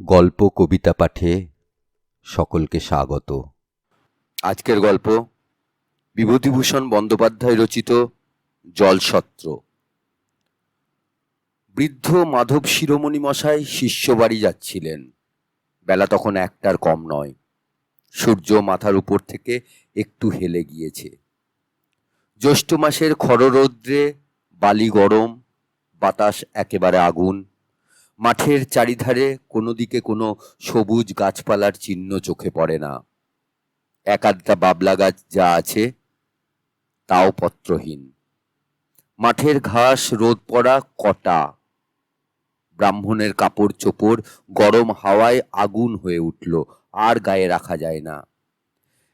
গল্প কবিতা পাঠে সকলকে স্বাগত। আজকের গল্প বিভূতিভূষণ বন্দ্যোপাধ্যায় রচিত জলসত্র। বৃদ্ধ মাধব শিরোমণি মশাই শিষ্য বাড়ি যাচ্ছিলেন। বেলা তখন একটার কম নয়। সূর্য মাথার উপর থেকে একটু হেলে গিয়েছে। জ্যৈষ্ঠ মাসের খররৌদ্রে বালি গরম, বাতাস একেবারে আগুন মাঠের চারিধারে কোনো দিকে কোনো সবুজ গাছপালার চিহ্ন চোখে পড়ে না। এক আধটা বাবলা গাছ যা আছে, তাও পত্রহীন। মাঠের ঘাস রোদ পড়া কটা। ব্রাহ্মণের কাপড় চোপড় গরম হাওয়ায় আগুন হয়ে উঠল, আর গায়ে রাখা যায় না।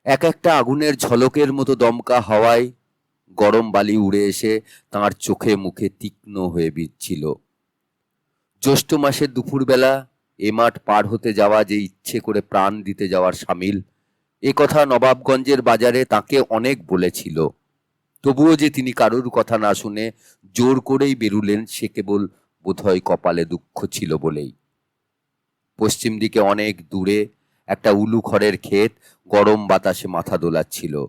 এক একটা আগুনের ঝলকের মতো দমকা হাওয়ায় গরম বালি উড়ে এসে তাঁর চোখে মুখে তীক্ষ্ণ হয়ে বিচ্ছিল জ্যৈষ্ঠ মাসের দুপুরবেলা এ মাঠ পার হতে যাওয়া যে ইচ্ছে করে প্রাণ দিতে যাওয়ার সামিল, এ কথা নবাবগঞ্জের বাজারে তাকে অনেক বলেছিল। তবুও যে তিনি কারোর কথা না শুনে জোর করেই বেরুলেন, সে কেবল বোধহয় কপালে দুঃখ ছিল বলেই। পশ্চিম দিকে অনেক দূরে একটা উলু খড়ের ক্ষেত গরম বাতাসে মাথা দোলাচ্ছিল।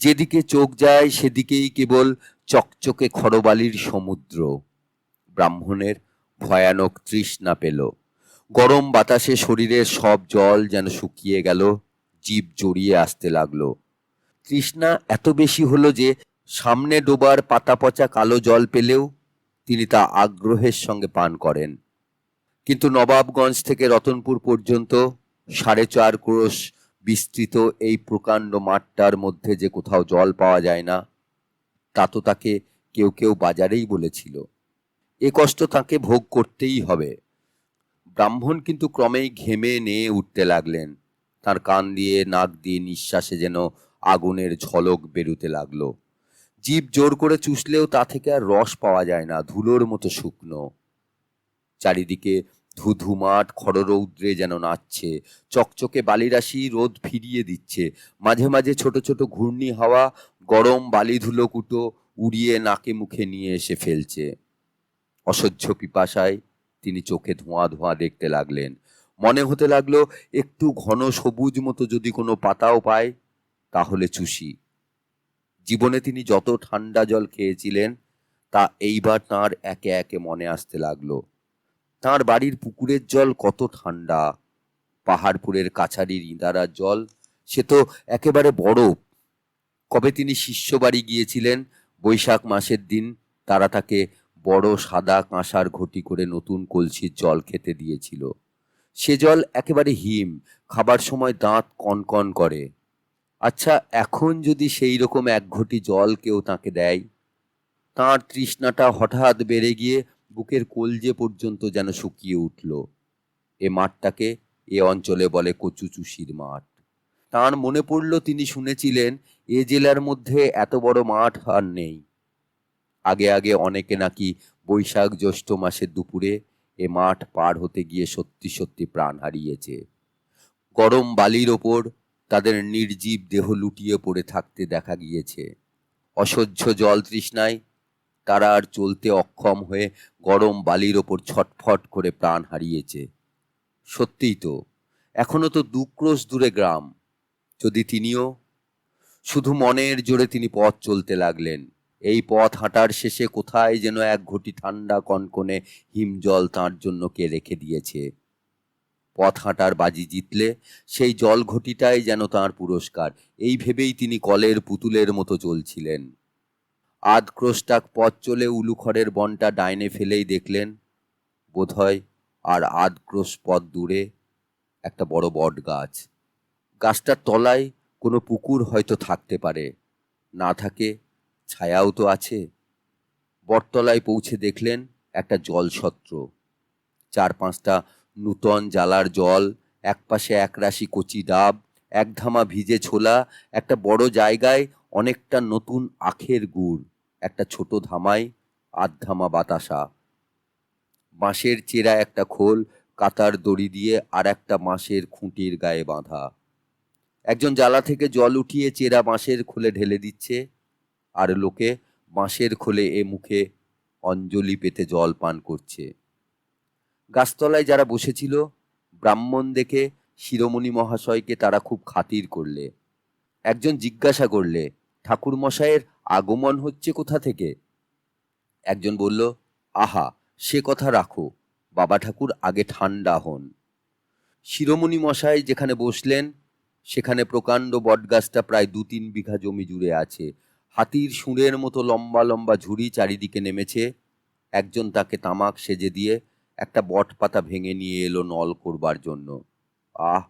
যেদিকে চোখ যায় সেদিকেই কেবল চকচকে খড়বালির সমুদ্র। ব্রাহ্মণের ভয়ানক তৃষ্ণা পেল। গরম বাতাসে শরীরের সব জল যেন শুকিয়ে গেল, জীব জড়িয়ে আসতে লাগল। তৃষ্ণা এত বেশি হলো যে সামনে ডোবার পাতা পচা কালো জল পেলেও তিনি তা আগ্রহের সঙ্গে পান করেন। কিন্তু নবাবগঞ্জ থেকে রতনপুর পর্যন্ত সাড়ে চার ক্রোশ বিস্তৃত এই প্রকাণ্ড মাঠটার মধ্যে যে কোথাও জল পাওয়া যায় না, তা তো তাকে কেউ কেউ বাজারেই বলেছিল। এ কষ্ট তাকে ভোগ করতেই হবে। ব্রাহ্মণ কিন্তু ক্রমেই ঘেমে নিয়ে উঠতে লাগলেন। তার কান দিয়ে নাক দিয়ে নিঃশ্বাসে যেন আগুনের ঝলক বেরুতে লাগল। জীব জোর করে চুষলেও তা থেকে আর রস পাওয়া যায় না, ধুলোর মতো শুকনো। চারিদিকে ধুধু মাঠ খড়রৌদ্রে যেন নাচছে, চকচকে বালিরাশি রোদ ফিরিয়ে দিচ্ছে। মাঝে মাঝে ছোট ছোট ঘূর্ণি হাওয়া গরম বালি ধুলো কুটো উড়িয়ে নাকে মুখে নিয়ে এসে ফেলছে। অসহ্য পিপাসায় তিনি চোখে ধোঁয়া ধোঁয়া দেখতে লাগলেন। মনে হতে লাগল, একটু ঘন সবুজ মতো যদি কোনো পাতাও পায়, তাহলে চুষি। জীবনে তিনি যত ঠান্ডা জল খেয়েছিলেন, তা এইবার তাঁর একে একে মনে আসতে লাগল। তাঁর বাড়ির পুকুরের জল কত ঠান্ডা, পাহাড়পুরের কাছারির ইঁদারার জল, সে তো একেবারে বরফ কবে তিনি শিষ্য বাড়ি গিয়েছিলেন, বৈশাখ মাসের দিন তারা তাকে বড় সাদা কাঁসার ঘটি করে নতুন কলসির জল খেতে দিয়েছিল। সে জল একেবারে হিম, খাবার সময় দাঁত কনকন করে। আচ্ছা এখন যদি সেই রকম এক ঘটি জল কেউ তাকে দেয়? তাঁর তৃষ্ণাটা হঠাৎ বেড়ে গিয়ে বুকের কলজে পর্যন্ত যেন শুকিয়ে উঠল। এ মাঠটাকে এ অঞ্চলে বলে কচুচুষির মাঠ। তাঁর মনে পড়ল তিনি শুনেছিলেন, এ জেলার মধ্যে এত বড় মাঠ আর নেই। আগে আগে অনেকে নাকি বৈশাখ জ্যৈষ্ঠ মাসের দুপুরে এ মাঠ পার হতে গিয়ে সত্যি সত্যি প্রাণ হারিয়েছে। গরম বালির ওপর তাদের নির্জীব দেহ লুটিয়ে পড়ে থাকতে দেখা গিয়েছে। অসহ্য জল তৃষ্ণায় তারা আর চলতে অক্ষম হয়ে গরম বালির ওপর ছটফট করে প্রাণ হারিয়েছে। সত্যিই তো, এখনও তো দুক্রোশ দূরে গ্রাম। যদি তিনিও, শুধু মনের জোরে তিনি পথ চলতে লাগলেন। এই পথ হাঁটার শেষে কোথায় যেন এক ঘটি ঠান্ডা কনকনে হিমজল তাঁর জন্য কে রেখে দিয়েছে? পথ হাঁটার বাজি জিতলে সেই জল ঘটিটাই যেন তাঁর পুরস্কার। এই ভেবেই তিনি কলের পুতুলের মতো চলছিলেন। আধ ক্রোশটাক পথ চলে উলুখড়ের বনটা ডাইনে ফেলেই দেখলেন, বোধহয় আর আধ ক্রোশ পথ দূরে একটা বড় বট গাছ গাছটার তলায় কোনো পুকুর হয়তো থাকতে পারে, না থাকে ছায়াও তো আছে। বটতলায় পৌঁছে দেখলেন একটা জলছত্র। চার পাঁচটা নূতন জ্বালার জল, একপাশে একরাশি কচি ডাব এক ধামা ভিজে ছোলা, একটা বড় জায়গায় অনেকটা নতুন আখের গুড়, একটা ছোট ধামায় আধ ধামা বাতাসা। বাঁশের চেরা একটা খোল, কাতার দড়ি দিয়ে আর একটা বাঁশের খুঁটির গায়ে বাঁধা। একজন জ্বালা থেকে জল উঠিয়ে চেরা বাঁশের খোলে ঢেলে দিচ্ছে। আর লোকে বাঁশের খোলে এ মুখে অঞ্জলি পেতে জল পান করছে। গাছতলায় যারা বসেছিল, ব্রাহ্মণ দেখে শিরোমণি মহাশয়কে তারা খুব খাতির করলে। একজন জিজ্ঞাসা করলে ঠাকুর মশাইয়ের আগমন হচ্ছে কোথা থেকে? একজন বলল, আহা, সে কথা রাখো, বাবা ঠাকুর আগে ঠান্ডা হন। শিরোমণি মশাই যেখানে বসলেন, সেখানে প্রকাণ্ড বটগাছটা প্রায় দু তিন বিঘা জমি জুড়ে আছে। হাতির সুঁড়ের মতো লম্বা লম্বা ঝুড়ি চারিদিকে নেমেছে। একজন তাকে তামাক সেজে দিয়ে একটা বট পাতা ভেঙে নিয়ে এলো নল করবার জন্য। আহ,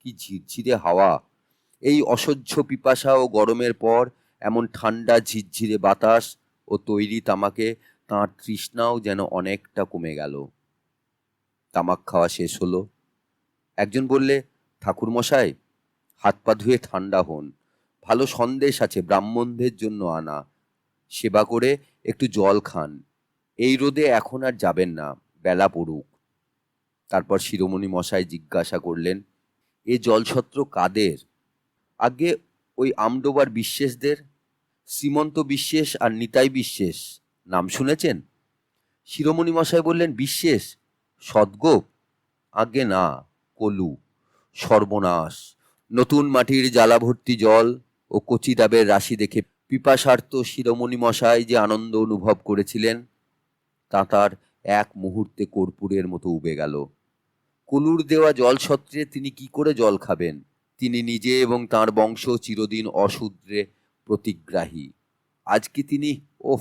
কি ঝিরঝিরে হাওয়া। এই অসহ্য পিপাসা ও গরমের পর এমন ঠান্ডা ঝিরঝিরে বাতাস ও তৈরি তামাকে তাঁর তৃষ্ণাও যেন অনেকটা কমে গেল। তামাক খাওয়া শেষ হলো। একজন বললে ঠাকুর মশাই হাত পা ধুয়ে ঠান্ডা হন। ভালো সন্দেশ আছে ব্রাহ্মণদের জন্য আনা। সেবা করে একটু জল খান। এই রোদে এখন আর যাবেন না, বেলা পড়ুক। তারপর শিরোমণি মশাই জিজ্ঞাসা করলেন, এ জলছত্র কাদের? আগে ওই আমডোবার বিশ্বাসদের শ্রীমন্ত বিশ্বাস আর নিতাই বিশ্বাস নাম শুনেছেন? শিরোমণি মশাই বললেন বিশ্বাস সদ্গোপ? আগে না, কলু। সর্বনাশ। নতুন মাটির জ্বালা ভর্তি জল ও কচি ডাবের রাশি দেখে পিপাসার্ত শিরোমণি মশাই যে আনন্দ অনুভব করেছিলেন, তা তার এক মুহূর্তে কর্পূরের মতো উবে গেল। কলুর দেওয়া জলছত্রে তিনি কি করে জল খাবেন? তিনি নিজে এবং তার বংশ চিরদিন অশূদ্রে প্রতিগ্রাহী। আজ কি তিনি, ওফ,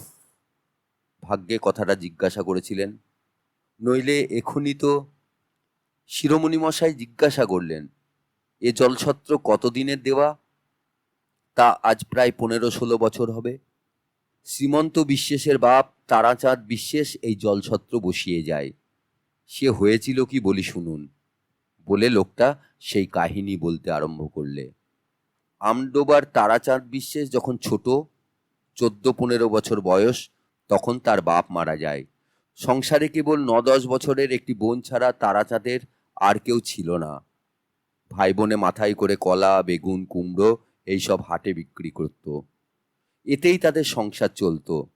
ভাগ্যে কথাটা জিজ্ঞাসা করেছিলেন। নইলে এখনই তো শিরোমণি মশাই জিজ্ঞাসা করলেন, এ জলছত্র কতদিনের দেওয়া? তা আজ প্রায় পনেরো ষোলো বছর হবে। শ্রীমন্ত বিশ্বাসের বাপ তারাচাঁদ বিশ্বাস এই জলছত্র বসিয়ে যায়। সে হয়েছিল কি বলি শুনুন। বলে লোকটা সেই কাহিনী বলতে আরম্ভ করলে। আমডোবার তারাচাঁদ বিশ্বাস যখন ছোট চোদ্দ পনেরো বছর বয়স, তখন তার বাপ মারা যায়। সংসারে কেবল ন দশ বছরের একটি বোন ছাড়া তারাচাঁদের আর কেউ ছিল না। ভাই বোনে মাথায় করে কলা, বেগুন, কুমড়ো এইসব হাটে বিক্রি করত। এতেই তাদের সংসার চলতো।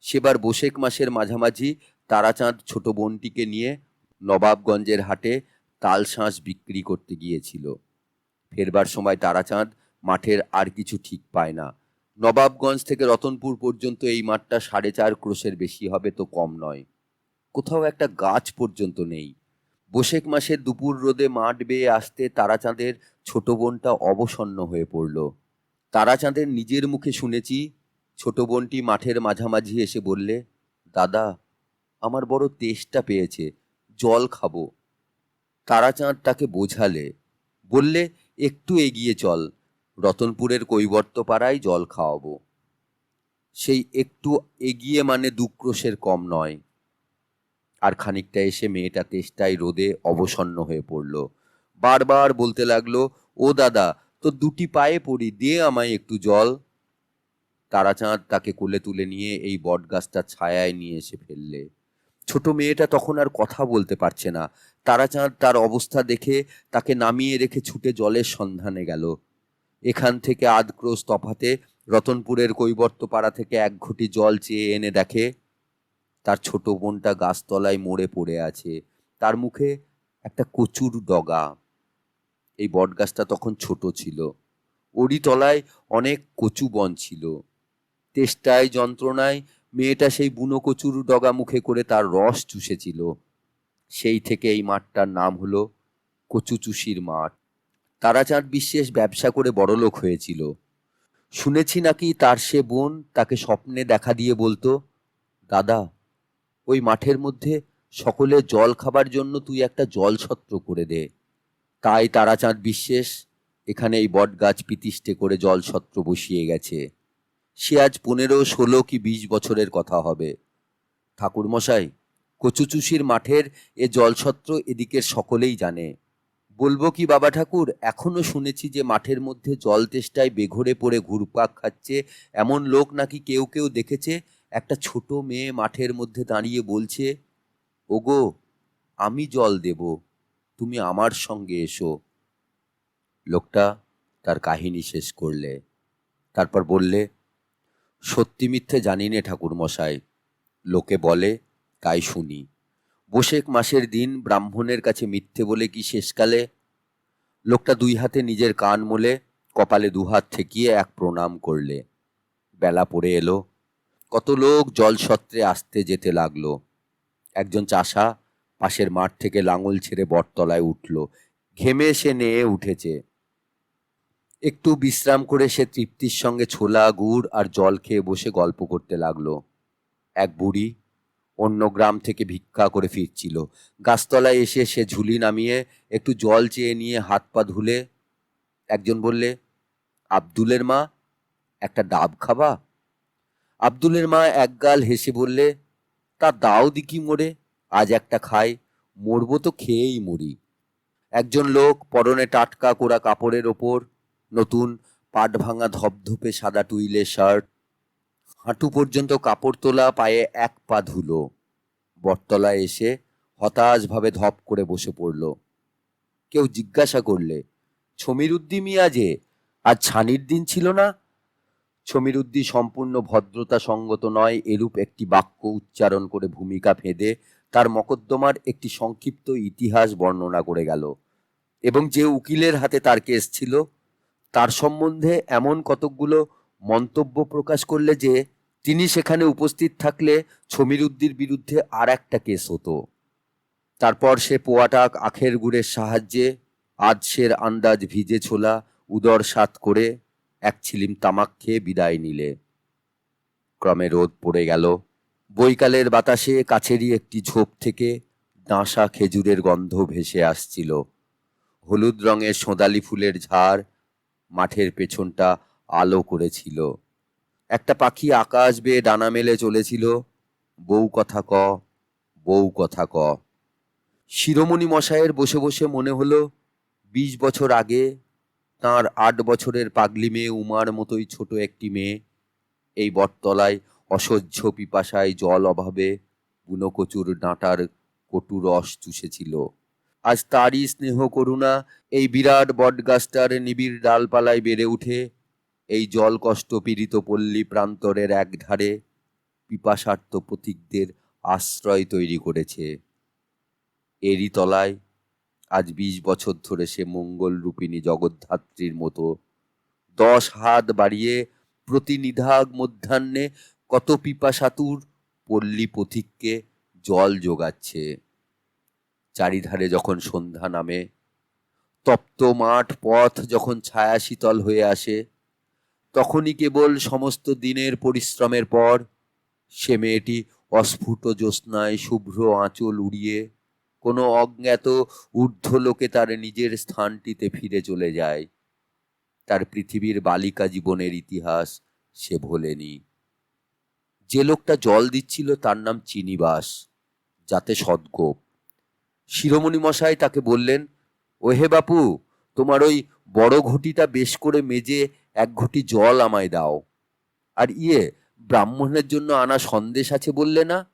সেবার বসেক মাসের মাঝামাঝি তারাচাঁদ ছোট বোনটিকে নিয়ে নবাবগঞ্জের হাটে তালশাঁস বিক্রি করতে গিয়েছিল। ফেরবার সময় তারাচাঁদ মাঠের আর কিছু ঠিক পায় না। নবাবগঞ্জ থেকে রতনপুর পর্যন্ত এই মাঠটা সাড়ে চার ক্রোশের বেশি হবে তো কম নয়। কোথাও একটা গাছ পর্যন্ত নেই। বসেক মাসের দুপুর রোদে মাঠ বেয়ে আসতে তারাচাঁদের ছোট বোনটা অবসন্ন হয়ে পড়ল। তারাচাঁদের নিজের মুখে শুনেছি, ছোট বোনটি মাঠের মাঝামাঝি এসে বললে, দাদা, আমার বড় তেষ্টা পেয়েছে, জল খাব। তারাচাঁদ তাকে বোঝালে, বললে, একটু এগিয়ে চল, রতনপুরের কৈবর্ত পাড়ায় জল খাওয়াবো। সেই একটু এগিয়ে মানে দুক্রোশের কম নয়। আর খানিকটা এসে মেয়েটা তেষ্টায় রোদে অবসন্ন হয়ে পড়ল। বারবার বলতে লাগল, ও দাদা, তো দুটি পায়ে পড়ি দিয়ে আমায় একটু জল। তারাচাঁদ তাকে কোলে তুলে নিয়ে এই বটগাছটা ছায়ায় নিয়ে এসে ফেললে। ছোট মেয়েটা তখন আর কথা বলতে পারছে না। তারাচাঁদ তার অবস্থা দেখে তাকে নামিয়ে রেখে ছুটে জলের সন্ধানে গেল। এখান থেকে আধক্রোশ তফাতে রতনপুরের কৈবর্ত পাড়া থেকে এক ঘটি জল চেয়ে এনে দেখে তার ছোট বোনটা গাছতলায় মরে পড়ে আছে। তার মুখে একটা কচুর ডগা। এই বটগাছটা তখন ছোট ছিল। ওরই তলায় অনেক কচু বন ছিল। তেষ্টায় যন্ত্রণায় মেয়েটা সেই বুনো কচুর ডগা মুখে করে তার রস চুষেছিল। সেই থেকে এই মাঠটার নাম হলো কচুচুষির মাঠ। তারাচাঁদ বিশেষ ব্যবসা করে বড়লোক হয়েছিল। শুনেছি নাকি তার সে বোন তাকে স্বপ্নে দেখা দিয়ে বলতো, দাদা ওই মাঠের মধ্যে সকলে জল খাবার জন্য তুই একটা জল ছত্র করে দে। তাই তারাচাঁদ বিশ্বাস এখানে এই বট গাছ পিতিষ্টে করে জল ছত্র বসিয়ে গেছে। সে আজ পনেরো, ষোলো কি বিশ বছরের কথা হবে। ঠাকুরমশাই, কচুচুষির মাঠের এ জলছত্র এদিকের সকলেই জানে। বলব কি, বাবা ঠাকুর, এখনও শুনেছি যে মাঠের মধ্যে জল তেষ্টায় বেঘরে পড়ে ঘুরপাক খাচ্ছে, এমন লোক নাকি কেউ কেউ দেখেছে? একটা ছোট মেয়ে মাঠের মধ্যে দাঁড়িয়ে বলছে, ওগো, আমি জল দেব, তুমি আমার সঙ্গে এসো। লোকটা তার কাহিনী শেষ করলে। তারপর বললে, সত্যি মিথ্যে জানি নে ঠাকুরমশাই। লোকে বলে, তাই শুনি। বসেক মাসের দিন ব্রাহ্মণের কাছে মিথ্যে বলে কি শেষকালে? লোকটা দুই হাতে নিজের কান মোলে কপালে দুহাত ঠেকিয়ে এক প্রণাম করলে। বেলা পড়ে এলো। কত লোক জলসত্রে আসতে যেতে লাগল। একজন চাষা পাশের মাঠ থেকে লাঙল ছেড়ে বটতলায় উঠল। ঘেমে সে নেয়ে উঠেছে। একটু বিশ্রাম করে সে তৃপ্তির সঙ্গে ছোলা, গুড় আর জল খেয়ে বসে গল্প করতে লাগল। এক বুড়ি অন্য গ্রাম থেকে ভিক্ষা করে ফিরছিল। গাছতলায় এসে সে ঝুলি নামিয়ে একটু জল চেয়ে নিয়ে হাত পা ধুলে একজন বললে, আব্দুলের মা, একটা ডাব খাবা? আব্দুলের মা একগাল হেসে বললে, তা দাও দিকি মোড়ে আজ একটা খাই, মরবো তো খেয়েই মরি। একজন লোক পরনে টাটকা কোরা কাপড়ের ওপর নতুন পাট ভাঙা ধপধপে সাদা টুইলে শার্ট, হাঁটু পর্যন্ত কাপড় তোলা, পায়ে এক পা ধুলো, বটতলায় এসে হতাশভাবে ধপ করে বসে পড়ল। কেউ জিজ্ঞাসা করলে ছমিরুদ্দি মিয়া যে আজ ছানির দিন ছিল না? ছমিরুদ্দি সম্পূর্ণ ভদ্রতা সঙ্গত নয়, এরূপ একটি বাক্য উচ্চারণ করে ভূমিকা ফেঁদে তার মকদ্দমার একটি সংক্ষিপ্ত ইতিহাস বর্ণনা করে গেল। এবং যে উকিলের হাতে তার কেস ছিল, তার সম্বন্ধে এমন কতকগুলো মন্তব্য প্রকাশ করলে যে তিনি সেখানে উপস্থিত থাকলে ছমিরুদ্দির বিরুদ্ধে আর একটা কেস হতো। তারপর সে পোয়াটাক আখের গুড়ের সাহায্যে আজসের আন্দাজ ভিজে ছোলা, উদর সাত করে এক ছিলিম তামাক খেয়ে বিদায় নিলে। ক্রমে রোদ পড়ে গেল। বৈকালের বাতাসে কাছেরই একটি ঝোপ থেকে ডাঁসা খেজুরের গন্ধ ভেসে আসছিল। হলুদ রঙের সোঁদালি ফুলের ঝাড় মাঠের পেছনটা আলো করেছিল। একটা পাখি আকাশ বেয়ে ডানা মেলে চলেছিল। বউ কথা ক, বউ কথা ক। শিরোমণি মশায়ের বসে বসে মনে হলো, বিশ বছর আগে তার আট বছরের পাগলি মেয়ে উমার মতোই ছোট একটি মেয়ে। এই বটতলায় অসহ্য পিপাসায় জল অভাবে বুনোকচুর ডাঁটার কটু রস চুষেছিল। আজ তারই স্নেহ করুণা এই বিরাট বটগাছটার নিবিড় ডালপালায় বেড়ে উঠে। এই জল কষ্ট পীড়িত পল্লী প্রান্তরের একধারে পিপাসার্থ পথিকদের আশ্রয় তৈরি করেছে। এরই তলায় আজ বিশ বছর ধরে সে মঙ্গল রূপিণী জগদ্ধাত্রীর মতো। দশ হাত বাড়িয়ে প্রতি নিধাগ মধ্যাহ্নে কত পিপাসাতুর পল্লী পথিককে জল যোগাচ্ছে। চারিধারে যখন সন্ধ্যা নামে, তপ্ত মাঠ পথ যখন ছায়া শীতল হয়ে আসে, তখনই কেবল সমস্ত দিনের পরিশ্রমের পর সে মেয়েটি অস্ফুট জ্যোৎস্নায় শুভ্র আঁচল উড়িয়ে কোনো অজ্ঞাত ঊর্ধ্বলোকে তার নিজের স্থানটিতে ফিরে চলে যায়। তার পৃথিবীর বালিকা জীবনের ইতিহাস সে ভোলেনি। যে লোকটা জল দিচ্ছিল তার নাম চিনিবাস, যাতে সদ্গোপ। শিরোমণি মশাই তাকে বললেন, ওহে বাপু, তোমার ওই বড় ঘটিটা বেশ করে মেজে এক ঘটি জল আমায় দাও। আর ইয়ে ব্রাহ্মণের জন্য আনা সন্দেশ আছে বললে না?